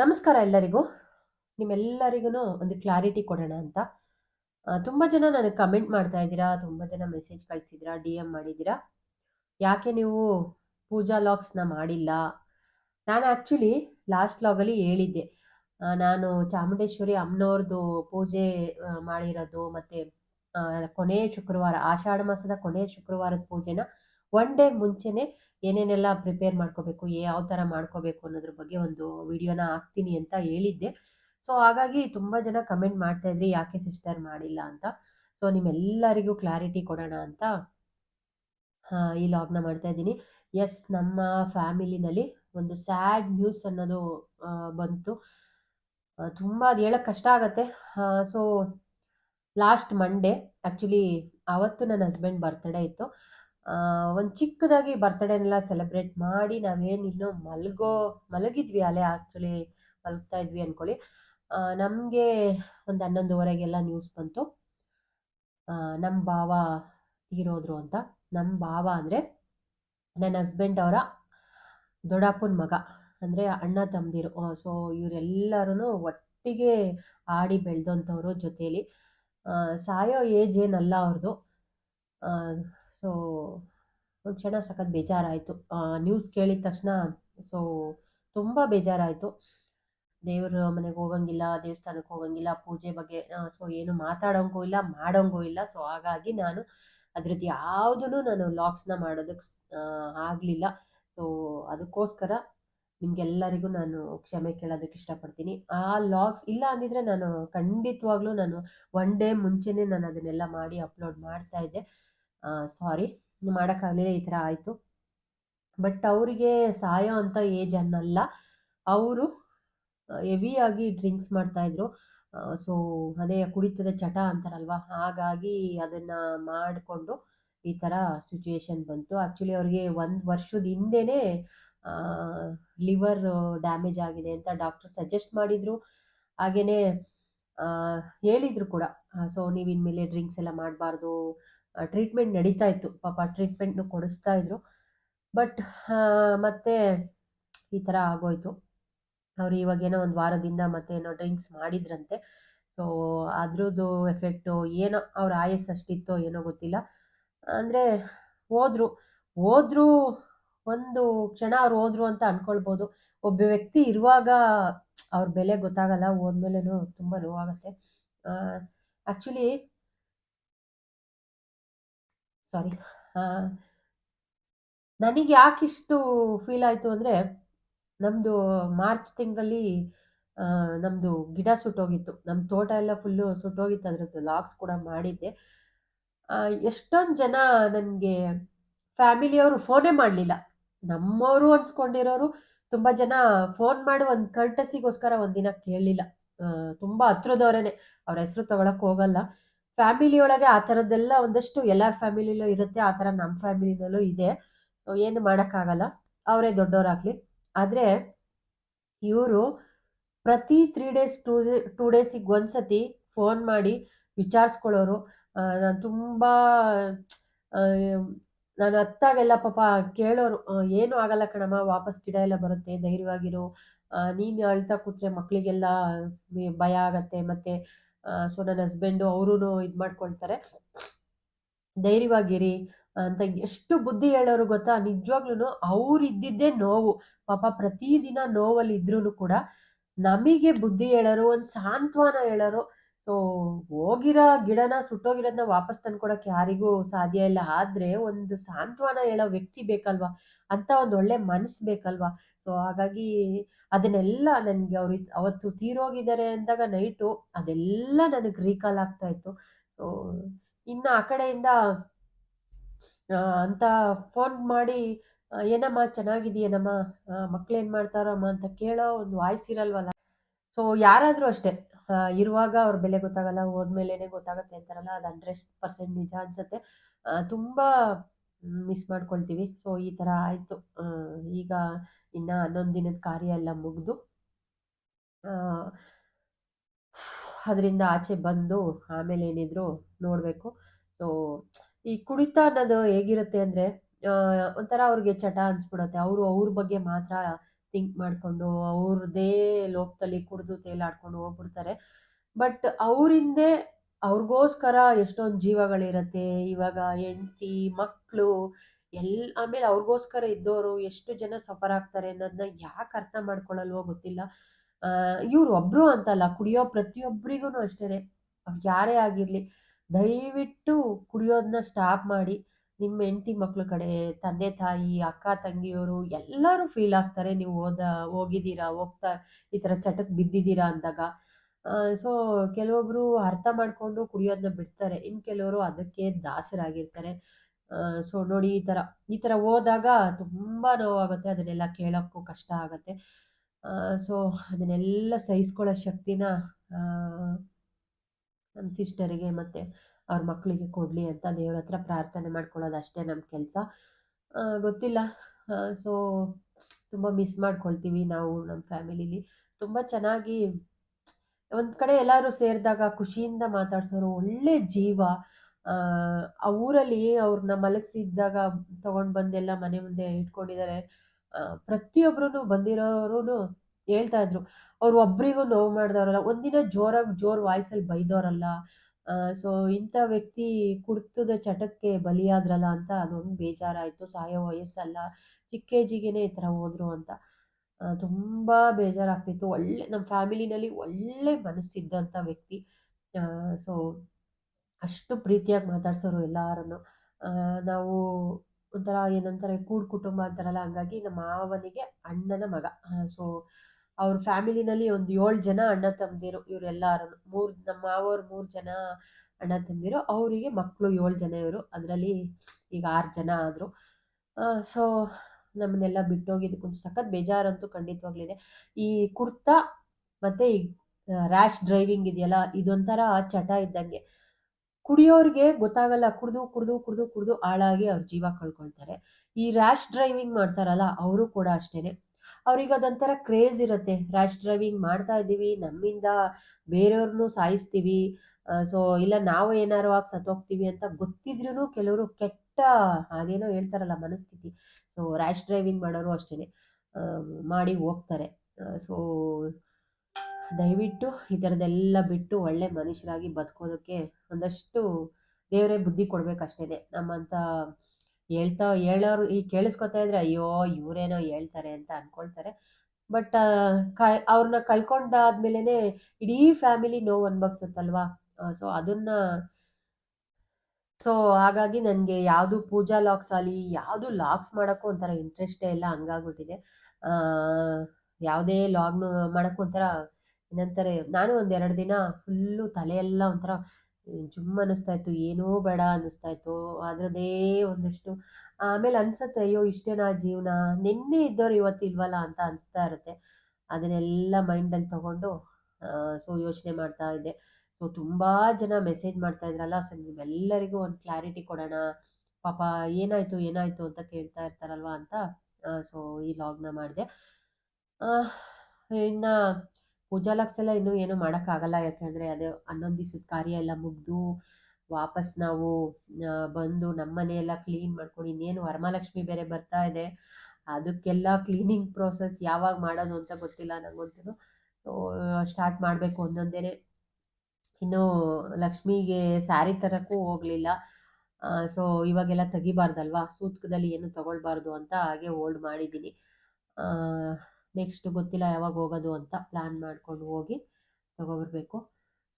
ನಮಸ್ಕಾರ ಎಲ್ಲರಿಗೂ. ನಿಮ್ಮೆಲ್ಲರಿಗೂ ಒಂದು ಕ್ಲಾರಿಟಿ ಕೊಡೋಣ ಅಂತ. ತುಂಬ ಜನ ನನಗೆ ಕಮೆಂಟ್ ಮಾಡ್ತಾ ಇದ್ದೀರಾ, ತುಂಬ ಜನ ಮೆಸೇಜ್ ಕಳಿಸಿದ್ದೀರಾ ಡಿ ಎಂ ಮಾಡಿದ್ದೀರಾ. ಯಾಕೆ ನೀವು ಪೂಜಾ ಲಾಗ್ಸ್ನ ಮಾಡಿಲ್ಲ? ನಾನು ಆ್ಯಕ್ಚುಲಿ ಲಾಸ್ಟ್ ಲಾಗಲ್ಲಿ ಹೇಳಿದ್ದೆ. ನಾನು ಚಾಮುಂಡೇಶ್ವರಿ ಅಮ್ಮನವ್ರದ್ದು ಪೂಜೆ ಮಾಡಿರೋದು ಮತ್ತು ಕೊನೆಯ ಶುಕ್ರವಾರ, ಆಷಾಢ ಮಾಸದ ಕೊನೆಯ ಶುಕ್ರವಾರದ ಪೂಜೆನ ಒನ್ ಡೇ ಮುಂಚೆನೇ ಏನೇನೆಲ್ಲ ಪ್ರಿಪೇರ್ ಮಾಡ್ಕೋಬೇಕು, ಯಾವ ಥರ ಮಾಡ್ಕೋಬೇಕು ಅನ್ನೋದ್ರ ಬಗ್ಗೆ ಒಂದು ವಿಡಿಯೋನ ಹಾಕ್ತೀನಿ ಅಂತ ಹೇಳಿದ್ದೆ. ಸೊ ಹಾಗಾಗಿ ತುಂಬ ಜನ ಕಮೆಂಟ್ ಮಾಡ್ತಾ ಇದ್ರಿ, ಯಾಕೆ ಸಿಸ್ಟರ್ ಮಾಡಿಲ್ಲ ಅಂತ. ಸೊ ನಿಮ್ಮೆಲ್ಲರಿಗೂ ಕ್ಲಾರಿಟಿ ಕೊಡೋಣ ಅಂತ ಈ ಲಾಗ್ನ ಮಾಡ್ತಾ ಇದ್ದೀನಿ. ಎಸ್ ನಮ್ಮ ಫ್ಯಾಮಿಲಿನಲ್ಲಿ ಒಂದು ಸ್ಯಾಡ್ ನ್ಯೂಸ್ ಅನ್ನೋದು ಬಂತು. ತುಂಬ ಅದು ಹೇಳೋಕ್ಕೆ ಕಷ್ಟ ಆಗತ್ತೆ. ಸೊ ಲಾಸ್ಟ್ ಮಂಡೇ ಆ್ಯಕ್ಚುಲಿ ಅವತ್ತು ನನ್ನ ಹಸ್ಬೆಂಡ್ ಬರ್ತ್ಡೇ ಇತ್ತು. ಒಂದು ಚಿಕ್ಕದಾಗಿ ಬರ್ತಡೇನೆಲ್ಲ ಸೆಲೆಬ್ರೇಟ್ ಮಾಡಿ ನಾವೇನು ಇನ್ನೂ ಮಲಗೋ, ಮಲಗಿದ್ವಿ ಅಲ್ಲೇ ಆ್ಯಕ್ಚುಲಿ ಮಲಗ್ತಾ ಇದ್ವಿ ಅಂದ್ಕೊಳ್ಳಿ ನಮಗೆ ಒಂದು ಹನ್ನೊಂದುವರೆಗೆಲ್ಲ ನ್ಯೂಸ್ ಬಂತು. ನಮ್ಮ ಭಾವ ತೀರೋದ್ರು ಅಂತ. ನಮ್ಮ ಭಾವ ಅಂದರೆ ನನ್ನ ಹಸ್ಬೆಂಡ್ ಅವರ ದೊಡ್ಡಪ್ಪನ ಮಗ. ಅಂದರೆ ಅಣ್ಣ ತಮ್ಮದಿರು ಸೊ ಇವರೆಲ್ಲರೂ ಒಟ್ಟಿಗೆ ಆಡಿ ಬೆಳೆದಂಥವ್ರು ಜೊತೇಲಿ. ಸಾಯೋ ಏಜ್ ಏನಲ್ಲ ಅವ್ರದ್ದು ಸೊ ಒಂದು ಕ್ಷಣ ಸಖತ್ ಬೇಜಾರಾಯಿತು. ನ್ಯೂಸ್ ಕೇಳಿದ ತಕ್ಷಣ ಸೊ ತುಂಬ ಬೇಜಾರಾಯಿತು. ದೇವ್ರ ಮನೆಗೆ ಹೋಗಂಗಿಲ್ಲ ದೇವಸ್ಥಾನಕ್ಕೆ ಹೋಗಂಗಿಲ್ಲ, ಪೂಜೆ ಬಗ್ಗೆ ಸೊ ಏನು ಮಾತಾಡೋಂಗೂ ಇಲ್ಲ, ಮಾಡೋಂಗೂ ಇಲ್ಲ. ಸೊ ಹಾಗಾಗಿ ನಾನು ಅದ್ರದ್ದು ಯಾವುದೂ ನಾನು ಲಾಕ್ಸ್ನ ಮಾಡೋದಕ್ಕೆ ಆಗಲಿಲ್ಲ. ಸೊ ಅದಕ್ಕೋಸ್ಕರ ನಿಮಗೆಲ್ಲರಿಗೂ ನಾನು ಕ್ಷಮೆ ಕೇಳೋದಕ್ಕೆ ಇಷ್ಟಪಡ್ತೀನಿ. ಆ ಲಾಕ್ಸ್ ಇಲ್ಲ ಅಂದಿದ್ರೆ ನಾನು ಖಂಡಿತವಾಗ್ಲೂ ನಾನು ಒನ್ ಡೇ ಮುಂಚೆನೇ ನಾನು ಅದನ್ನೆಲ್ಲ ಮಾಡಿ ಅಪ್ಲೋಡ್ ಮಾಡ್ತಾ ಇದ್ದೆ. ಸಾರಿ ಮಾಡೋಕ್ಕಾಗಲಿಲ್ಲ ಈ ಥರ ಆಯಿತು. ಬಟ್ ಅವರಿಗೆ ಸಾಯೋ ಅಂಥ ಏಜ್ ಅನ್ನಲ್ಲ. ಅವರು ಹೆವಿಯಾಗಿ ಡ್ರಿಂಕ್ಸ್ ಮಾಡ್ತಾಯಿದ್ರು ಸೊ ಅದೇ ಕುಡಿತದ ಚಟ ಅಂತಾರಲ್ವ? ಹಾಗಾಗಿ ಅದನ್ನು ಮಾಡಿಕೊಂಡು ಈ ಥರ ಸಿಚುವೇಶನ್ ಬಂತು. ಆ್ಯಕ್ಚುಲಿ ಅವ್ರಿಗೆ ಒಂದು ವರ್ಷದ ಹಿಂದೆಯೇ ಲಿವರ್ ಡ್ಯಾಮೇಜ್ ಆಗಿದೆ ಅಂತ ಡಾಕ್ಟರ್ ಸಜೆಸ್ಟ್ ಮಾಡಿದರು. ಹಾಗೆಯೇ ಹೇಳಿದರು ಕೂಡ. ಸೊ ನೀವು ಇನ್ಮೇಲೆ ಡ್ರಿಂಕ್ಸ್ ಎಲ್ಲ ಮಾಡಬಾರ್ದು. ಟ್ರೀಟ್ಮೆಂಟ್ ನಡೀತಾ ಇತ್ತು. ಪಾಪ ಟ್ರೀಟ್ಮೆಂಟ್ನು ಕೊಡಿಸ್ತಾ ಇದ್ರು. ಬಟ್ ಮತ್ತೆ ಈ ಥರ ಆಗೋಯ್ತು. ಅವರು ಇವಾಗೇನೋ ಒಂದು ವಾರದಿಂದ ಮತ್ತೆ ಏನೋ ಡ್ರಿಂಕ್ಸ್ ಮಾಡಿದ್ರಂತೆ. ಸೊ ಅದ್ರದ್ದು ಎಫೆಕ್ಟು ಏನೋ ಅವ್ರ ಆಯಸ್ಸು ಅಷ್ಟಿತ್ತೋ ಏನೋ ಗೊತ್ತಿಲ್ಲ. ಅಂದರೆ ಹೋದ್ರು. ಹೋದ್ರು ಒಂದು ಕ್ಷಣ ಅವ್ರು ಹೋದ್ರು ಅಂತ ಅನ್ಕೊಳ್ಬೋದು. ಒಬ್ಬ ವ್ಯಕ್ತಿ ಇರುವಾಗ ಅವ್ರ ಬೆಲೆ ಗೊತ್ತಾಗಲ್ಲ. ಹೋದ್ಮೇಲೆನೂ ತುಂಬ ನೋವಾಗುತ್ತೆ ಆ್ಯಕ್ಚುಲಿ ಸಾರಿ. ನನಗೆ ಯಾಕಿಷ್ಟು ಫೀಲ್ ಆಯಿತು ಅಂದರೆ ನಮ್ಮದು ಮಾರ್ಚ್ ತಿಂಗಳಲ್ಲಿ ನಮ್ಮದು ಗಿಡ ಸುಟ್ಟೋಗಿತ್ತು. ನಮ್ಮ ತೋಟ ಎಲ್ಲ ಫುಲ್ಲು ಸುಟ್ಟೋಗಿತ್ತು. ಅದರದ್ದು ಲಾಕ್ಸ್ ಕೂಡ ಮಾಡಿದ್ದೆ. ಎಷ್ಟೊಂದು ಜನ ನನಗೆ ಫ್ಯಾಮಿಲಿಯವರು ಫೋನೇ ಮಾಡಲಿಲ್ಲ. ನಮ್ಮವರು ಅನ್ಸ್ಕೊಂಡಿರೋರು ತುಂಬ ಜನ ಫೋನ್ ಮಾಡಿ ಒಂದು ಕರ್ಟಸಿಗೋಸ್ಕರ ಒಂದಿನ ಕೇಳಲಿಲ್ಲ. ತುಂಬ ಹತ್ರದವರೇನೆ. ಅವ್ರ ಹೆಸರು ತಗೊಳಕ್ಕೆ ಹೋಗಲ್ಲ. ಫ್ಯಾಮಿಲಿ ಒಳಗೆ ಆ ಥರದ್ದೆಲ್ಲ ಒಂದಷ್ಟು ಎಲ್ಲರ ಫ್ಯಾಮಿಲಿಲೂ ಇರುತ್ತೆ, ಆ ಥರ ನಮ್ಮ ಫ್ಯಾಮಿಲಿನಲ್ಲೂ ಇದೆ. ಏನು ಮಾಡೋಕ್ಕಾಗಲ್ಲ, ಅವರೇ ದೊಡ್ಡವರಾಗಲಿ. ಆದರೆ ಇವರು ಪ್ರತಿ ತ್ರೀ ಡೇಸ್ ಟೂ ಟೂ ಡೇಸಿಗೆ ಒಂದು ಸತಿ ಫೋನ್ ಮಾಡಿ ವಿಚಾರಿಸ್ಕೊಳ್ಳೋರು. ನಾನು ತುಂಬ ನಾನು ಅತ್ತಾಗೆಲ್ಲ ಪಾಪ ಕೇಳೋರು ಏನೂ ಆಗಲ್ಲ ಕಣಮ್ಮ, ವಾಪಸ್ ಗಿಡ ಎಲ್ಲ ಬರುತ್ತೆ, ಧೈರ್ಯವಾಗಿರು. ನೀನು ಅಳ್ತಾ ಕೂತ್ರೆ ಮಕ್ಕಳಿಗೆಲ್ಲ ಭಯ ಆಗತ್ತೆ, ಮತ್ತು ಸೊ ನನ್ನ ಹಸ್ಬೆಂಡು ಅವರೂ ಇದು ಮಾಡ್ಕೊಳ್ತಾರೆ. ಧೈರ್ಯವಾಗಿರಿ ಅಂತ ಎಷ್ಟು ಬುದ್ಧಿ ಹೇಳೋರು ಗೊತ್ತಾ? ನಿಜವಾಗ್ಲೂ ಅವ್ರಿದ್ದಿದ್ದೇ ನೋವು. ಪಾಪ ಪ್ರತಿದಿನ ನೋವಲ್ಲಿ ಇದ್ರೂ ಕೂಡ ನಮಗೆ ಬುದ್ಧಿ ಹೇಳೋರು, ಒಂದು ಸಾಂತ್ವನ ಹೇಳೋರು. ಸೊ ಹೋಗಿರೋ ಗಿಡನ ಸುಟ್ಟೋಗಿರೋದನ್ನ ವಾಪಸ್ ತಂದ್ಕೊಡಕ್ಕೆ ಯಾರಿಗೂ ಸಾಧ್ಯ ಇಲ್ಲ. ಆದರೆ, ಒಂದು ಸಾಂತ್ವನ ಹೇಳೋ ವ್ಯಕ್ತಿ ಬೇಕಲ್ವಾ? ಅಂತ ಒಂದು ಒಳ್ಳೆ ಮನಸ್ಸು ಬೇಕಲ್ವಾ? ಸೊ ಹಾಗಾಗಿ ಅದನ್ನೆಲ್ಲ ನನಗೆ ಅವ್ರು ಅವತ್ತು ತೀರೋಗಿದ್ದಾರೆ ಅಂದಾಗ ನೈಟು ಅದೆಲ್ಲ ನನಗೆ ರೀಕಾಲ್ ಆಗ್ತಾ ಇತ್ತು. ಸೊ ಇನ್ನು ಆ ಕಡೆಯಿಂದ ಅಂತ ಫೋನ್ ಮಾಡಿ ಏನಮ್ಮ ಚೆನ್ನಾಗಿದೆಯೇನಮ್ಮ ಮಕ್ಳೇನು ಮಾಡ್ತಾರಮ್ಮ ಅಂತ ಕೇಳೋ ಒಂದು ವಾಯ್ಸ್ ಇರಲ್ವಲ್ಲ. ಸೊ ಯಾರಾದರೂ ಅಷ್ಟೇ ಇರುವಾಗ ಅವ್ರ ಬೆಲೆ ಗೊತ್ತಾಗಲ್ಲ ಹೋದ್ಮೇಲೆ ಗೊತ್ತಾಗುತ್ತೆ ಅಂತಾರಲ್ಲ, ಅದು ಹಂಡ್ರೆಡ್ ಪರ್ಸೆಂಟ್ ನಿಜ ಅನಿಸುತ್ತೆ. ತುಂಬ, ಮಿಸ್ ಮಾಡ್ಕೊಳ್ತೀವಿ. ಸೊ ಈ ಥರ ಆಯಿತು. ಈಗ ಇನ್ನು ಹನ್ನೊಂದು ದಿನದ ಕಾರ್ಯ ಎಲ್ಲ ಮುಗಿದು ಅದರಿಂದ ಆಚೆ ಬಂದು ಆಮೇಲೆ ಏನಿದ್ರು ನೋಡಬೇಕು. ಸೊ ಈ ಕುಡಿತ ಅನ್ನೋದು ಹೇಗಿರುತ್ತೆ ಅಂದರೆ ಒಂಥರ ಅವ್ರಿಗೆ ಚಟ ಅನ್ಸ್ಬಿಡುತ್ತೆ. ಅವರು ಅವ್ರ ಬಗ್ಗೆ ಮಾತ್ರ ಥಿಂಕ್ ಮಾಡಿಕೊಂಡು ಅವ್ರದ್ದೇ ಲೋಕದಲ್ಲಿ ಕುಡಿದು ತೇಲಾಡ್ಕೊಂಡು ಹೋಗ್ಬಿಡ್ತಾರೆ. ಬಟ್ ಅವರಿಂದೇ, ಅವ್ರಿಗೋಸ್ಕರ ಎಷ್ಟೊಂದು ಜೀವಗಳಿರತ್ತೆ. ಇವಾಗ ಹೆಂಡ್ತಿ ಮಕ್ಕಳು ಎಲ್, ಆಮೇಲೆ ಅವ್ರಿಗೋಸ್ಕರ ಇದ್ದವರು ಎಷ್ಟು ಜನ ಸಫರ್ ಆಗ್ತಾರೆ ಅನ್ನೋದನ್ನ ಯಾಕೆ ಅರ್ಥ ಮಾಡ್ಕೊಳ್ಳಲ್ವೋ ಗೊತ್ತಿಲ್ಲ. ಇವ್ರು ಒಬ್ರು ಅಂತಲ್ಲ, ಕುಡಿಯೋ ಪ್ರತಿಯೊಬ್ಬರಿಗೂ ಅಷ್ಟೇ ಯಾರೇ ಆಗಿರಲಿ, ದಯವಿಟ್ಟು ಕುಡಿಯೋದನ್ನ ಸ್ಟಾಪ್ ಮಾಡಿ ನಿಮ್ಮ ಹೆಂಡತಿ ಮಕ್ಕಳ ಕಡೆ, ತಂದೆ ತಾಯಿ, ಅಕ್ಕ ತಂಗಿಯವರು ಎಲ್ಲರೂ ಫೀಲ್ ಆಗ್ತಾರೆ, ನೀವು ಹೋದ, ಹೋಗಿದ್ದೀರಾ, ಹೋಗ್ತಾ, ಈ ಥರ ಚಟಕ್ಕೆ ಬಿದ್ದಿದ್ದೀರಾ ಅಂದಾಗ. ಸೊ ಕೆಲವೊಬ್ರು ಅರ್ಥ ಮಾಡಿಕೊಂಡು ಕುಡಿಯೋದನ್ನ ಬಿಡ್ತಾರೆ. ಇನ್ನು ಕೆಲವರು ಅದಕ್ಕೆ ದಾಸರಾಗಿರ್ತಾರೆ. ಸೊ ನೋಡಿ ಈ ಥರ ಈ ಥರ ಹೋದಾಗ ತುಂಬ ನೋವಾಗುತ್ತೆ, ಅದನ್ನೆಲ್ಲ ಕೇಳೋಕ್ಕೂ ಕಷ್ಟ ಆಗುತ್ತೆ. ಸೊ ಅದನ್ನೆಲ್ಲ ಸಹಿಸ್ಕೊಳ್ಳೋ ಶಕ್ತಿನ ನಮ್ಮ ಸಿಸ್ಟರಿಗೆ ಮತ್ತು ಅವ್ರ ಮಕ್ಕಳಿಗೆ ಕೊಡಲಿ ಅಂತ ದೇವ್ರ ಹತ್ರ ಪ್ರಾರ್ಥನೆ ಮಾಡ್ಕೊಳ್ಳೋದು ಅಷ್ಟೇ ನಮ್ಮ ಕೆಲಸ. ಗೊತ್ತಿಲ್ಲ. ಸೊ ತುಂಬ ಮಿಸ್ ಮಾಡ್ಕೊಳ್ತೀವಿ ನಾವು ನಮ್ಮ ಫ್ಯಾಮಿಲಿಲಿ. ತುಂಬ ಚೆನ್ನಾಗಿ ಒಂದು ಕಡೆ ಎಲ್ಲರೂ ಸೇರಿದಾಗ ಖುಷಿಯಿಂದ ಮಾತಾಡ್ಸೋರು ಒಳ್ಳೆ ಜೀವ. ಆ ಊರಲ್ಲಿ ಅವ್ರನ್ನ ಮಲಗಿಸಿದ್ದಾಗ ತಗೊಂಡು ಬಂದೆಲ್ಲ ಮನೆ ಮುಂದೆ ಇಟ್ಕೊಂಡಿದ್ದಾರೆ ಪ್ರತಿಯೊಬ್ಬರೂ ಬಂದಿರೋರು ಹೇಳ್ತಾ ಇದ್ರು. ಅವ್ರು ಒಬ್ರಿಗೂ ನೋವು ಮಾಡಿದವರಲ್ಲ, ಒಂದಿನ ಜೋರಾಗಿ ಜೋರು ವಾಯ್ಸಲ್ಲಿ ಬೈದವರಲ್ಲ ಸೊ ಇಂಥ ವ್ಯಕ್ತಿ ಕುಡ್ತದ ಚಟಕ್ಕೆ ಬಲಿಯಾದ್ರಲ್ಲ ಅಂತ ಅದೊಂದು ಬೇಜಾರಾಯಿತು. ಸಾಯೋ ವಯಸ್ಸಲ್ಲ ಚಿಕ್ಕ ಏಜಿಗೇನೆ ಈ ಥರ ಹೋದ್ರು ಅಂತ. ತುಂಬ ಬೇಜಾರಾಗ್ತಿತ್ತು. ಒಳ್ಳೆ ನಮ್ಮ ಫ್ಯಾಮಿಲಿನಲ್ಲಿ ಒಳ್ಳೆ ಮನಸ್ಸಿದ್ದಂಥ ವ್ಯಕ್ತಿ. ಸೊ ಅಷ್ಟು ಪ್ರೀತಿಯಾಗಿ ಮಾತಾಡ್ಸೋರು ಎಲ್ಲರನ್ನು. ನಾವು ಒಂಥರ ಏನಂತಾರೆ, ಕೂಡು ಕುಟುಂಬ ಅಂತಾರಲ್ಲ, ಹಂಗಾಗಿ ನಮ್ಮ ಮಾವನಿಗೆ ಅಣ್ಣನ ಮಗ. ಸೊ ಅವ್ರ ಫ್ಯಾಮಿಲಿನಲ್ಲಿ ಒಂದು ಏಳು ಜನ ಅಣ್ಣ ತಮ್ಮದಿರು ಇವರೆಲ್ಲರೂ ಮೂರು, ನಮ್ಮ ಮಾವರು ಮೂರು ಜನ ಅಣ್ಣ ತಂದಿರು ಅವರಿಗೆ ಮಕ್ಕಳು ಏಳು ಜನ ಇವರು. ಅದರಲ್ಲಿ ಈಗ ಆರು ಜನ ಆದರು. ಸೊ ನಮ್ಮನ್ನೆಲ್ಲ ಬಿಟ್ಟೋಗಿದ್ದಕ್ಕೊಂದು ಸಖತ್ ಬೇಜಾರಂತೂ ಖಂಡಿತವಾಗ್ಲಿದೆ. ಈ ಕುರ್ತಾ ಮತ್ತು ಈ ರ್ಯಾಶ್ ಡ್ರೈವಿಂಗ್ ಇದೆಯಲ್ಲ, ಇದೊಂಥರ ಚಟ ಇದ್ದಂಗೆ. ಕುಡಿಯೋರಿಗೆ ಗೊತ್ತಾಗಲ್ಲ, ಕುಡಿದು ಕುಡಿದು ಕುಡಿದು ಕುಡಿದು ಹಾಳಾಗಿ ಅವ್ರ ಜೀವ ಕಳ್ಕೊಳ್ತಾರೆ. ಈ ರ್ಯಾಶ್ ಡ್ರೈವಿಂಗ್ ಮಾಡ್ತಾರಲ್ಲ, ಅವರು ಕೂಡ ಅಷ್ಟೇ ಅವ್ರಿಗೆ ಅದೊಂಥರ ಕ್ರೇಜ್ ಇರುತ್ತೆ. ರ್ಯಾಶ್ ಡ್ರೈವಿಂಗ್ ಮಾಡ್ತಾ ಇದ್ದೀವಿ, ನಮ್ಮಿಂದ ಬೇರೆಯವ್ರನ್ನೂ ಸಾಯಿಸ್ತೀವಿ ಸೊ ಇಲ್ಲ ನಾವು ಏನಾರು ಆಗಿ ಸತ್ತೋಗ್ತೀವಿ ಅಂತ ಗೊತ್ತಿದ್ರೂ ಕೆಲವರು ಕೆಟ್ಟ ಅದೇನೋ ಹೇಳ್ತಾರಲ್ಲ ಮನಸ್ಥಿತಿ. ಸೊ ರ್ಯಾಶ್ ಡ್ರೈವಿಂಗ್ ಮಾಡೋರು ಅಷ್ಟೇ ಮಾಡಿ ಹೋಗ್ತಾರೆ. ಸೊ ದಯವಿಟ್ಟು ಈ ಥರದ್ದೆಲ್ಲ ಬಿಟ್ಟು ಒಳ್ಳೆ ಮನುಷ್ಯರಾಗಿ ಬದುಕೋದಕ್ಕೆ ಒಂದಷ್ಟು ದೇವರೇ ಬುದ್ಧಿ ಕೊಡಬೇಕಷ್ಟೇ ನಮ್ಮಂಥ ಹೇಳ್ತಾ, ಹೇಳೋರು ಈ ಕೇಳಿಸ್ಕೊತಾ ಇದ್ರೆ, ಅಯ್ಯೋ, ಇವರೇನೋ ಹೇಳ್ತಾರೆ ಅಂತ ಅಂದ್ಕೊಳ್ತಾರೆ ಬಟ್ ಕ ಅವ್ರನ್ನ ಕಳ್ಕೊಂಡಾದ್ಮೇಲೆ ಇಡೀ ಫ್ಯಾಮಿಲಿ ನೋವು ಅನ್ಭವಿಸುತ್ತಲ್ವಾ? ಸೊ ಅದನ್ನ ಸೊ ಹಾಗಾಗಿ ನನಗೆ ಯಾವುದು ಪೂಜಾ ಲಾಕ್ಸ್ ಆಗಲಿ, ಯಾವುದು ಲಾಕ್ಸ್ ಮಾಡೋಕ್ಕೂ ಒಂಥರ ಇಂಟ್ರೆಸ್ಟೇ ಇಲ್ಲ, ಹಂಗಾಗ್ಬಿಟ್ಟಿದೆ. ಯಾವುದೇ ಲಾಗ್ನು ಮಾಡೋಕ್ಕೂ ಒಂಥರ ಏನಂತಾರೆ ನಾನು ಒಂದೆರಡು ದಿನ ಫುಲ್ಲು ತಲೆಯೆಲ್ಲ ಒಂಥರ ಜುಮ್ ಅನ್ನಿಸ್ತಾ ಇತ್ತು, ಏನೋ ಬೇಡ ಅನ್ನಿಸ್ತಾ ಇತ್ತು, ಅದರದ್ದೇ ಒಂದಷ್ಟು, ಆಮೇಲೆ ಅನ್ಸುತ್ತೆ, ಅಯ್ಯೋ, ಇಷ್ಟೇನಾ ಜೀವನ, ನಿನ್ನೆ ಇದ್ದವ್ರು ಇವತ್ತು ಇಲ್ವಲ್ಲ ಅಂತ ಅನಿಸ್ತಾ ಇರುತ್ತೆ. ಅದನ್ನೆಲ್ಲ ಮೈಂಡಲ್ಲಿ ತಗೊಂಡು ಸೊ ಯೋಚನೆ ಮಾಡ್ತಾ ಇದ್ದೆ. ಸೊ ತುಂಬ ಜನ ಮೆಸೇಜ್ ಮಾಡ್ತಾ ಇದ್ರಲ್ಲ ಸೊ ನಿಮ್ಮೆಲ್ಲರಿಗೂ ಒಂದು ಕ್ಲಾರಿಟಿ ಕೊಡೋಣ, ಪಾಪ ಏನಾಯಿತು ಏನಾಯಿತು ಅಂತ ಕೇಳ್ತಾ ಇರ್ತಾರಲ್ವ ಅಂತ ಸೊ ಈ ಲಾಗ್ನ ಮಾಡಿದೆ. ಇನ್ನು ಪೂಜಾ ಎಲ್ಲ ಇನ್ನೂ ಏನೂ ಮಾಡೋಕ್ಕಾಗಲ್ಲ. ಯಾಕೆಂದರೆ ಅದು ಹನ್ನೊಂದು ದಿವಸದ ಕಾರ್ಯ ಎಲ್ಲ ಮುಗಿದು ವಾಪಸ್ ನಾವು ಬಂದು ನಮ್ಮ ಮನೆಯೆಲ್ಲ ಕ್ಲೀನ್ ಮಾಡ್ಕೊಂಡು ಇನ್ನೇನು ವರಮಹಾಲಕ್ಷ್ಮಿ ಬೇರೆ ಬರ್ತಾ ಇದೆ. ಅದಕ್ಕೆಲ್ಲ ಕ್ಲೀನಿಂಗ್ ಪ್ರೋಸೆಸ್ ಯಾವಾಗ ಮಾಡೋದು ಅಂತ ಗೊತ್ತಿಲ್ಲ ನನಗಂತೂ ಸೊ ಸ್ಟಾರ್ಟ್ ಮಾಡಬೇಕು ಒಂದೊಂದೇ ಇನ್ನು ಲಕ್ಷ್ಮಿಗೆ ಸ್ಯಾರಿ ತರೋಕ್ಕೂ ಹೋಗಲಿಲ್ಲ. ಸೊ ಇವಾಗೆಲ್ಲ ತೆಗಿಬಾರ್ದಲ್ವಾ? ಸೂತ್ಕದಲ್ಲಿ ಏನು ತಗೊಳ್ಬಾರ್ದು ಅಂತ ಹಾಗೆ ಹೋಲ್ಡ್ ಮಾಡಿದ್ದೀನಿ. ನೆಕ್ಸ್ಟ್ ಗೊತ್ತಿಲ್ಲ ಯಾವಾಗ ಹೋಗೋದು ಅಂತ ಪ್ಲ್ಯಾನ್ ಮಾಡ್ಕೊಂಡು ಹೋಗಿ ತಗೊಬರ್ಬೇಕು.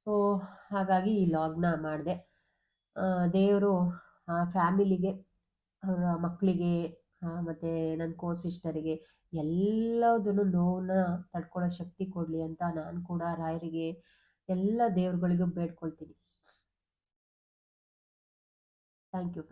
ಸೊ ಹಾಗಾಗಿ ಈ ಲಾಗ್ನ ಮಾಡಿದೆ. ದೇವರು ಫ್ಯಾಮಿಲಿಗೆ ಅವರ ಮಕ್ಕಳಿಗೆ ಮತ್ತು ನನ್ನ ಕೋ ಸಿಸ್ಟರಿಗೆ ಎಲ್ಲದನ್ನು ನೋವನ್ನ ತಡ್ಕೊಳ್ಳೋ ಶಕ್ತಿ ಕೊಡಲಿ ಅಂತ ನಾನು ಕೂಡ ರಾಯರಿಗೆ ಎಲ್ಲ ದೇವ್ರುಗಳಿಗೂ ಬೇಡ್ಕೊಳ್ತೀನಿ. Thank you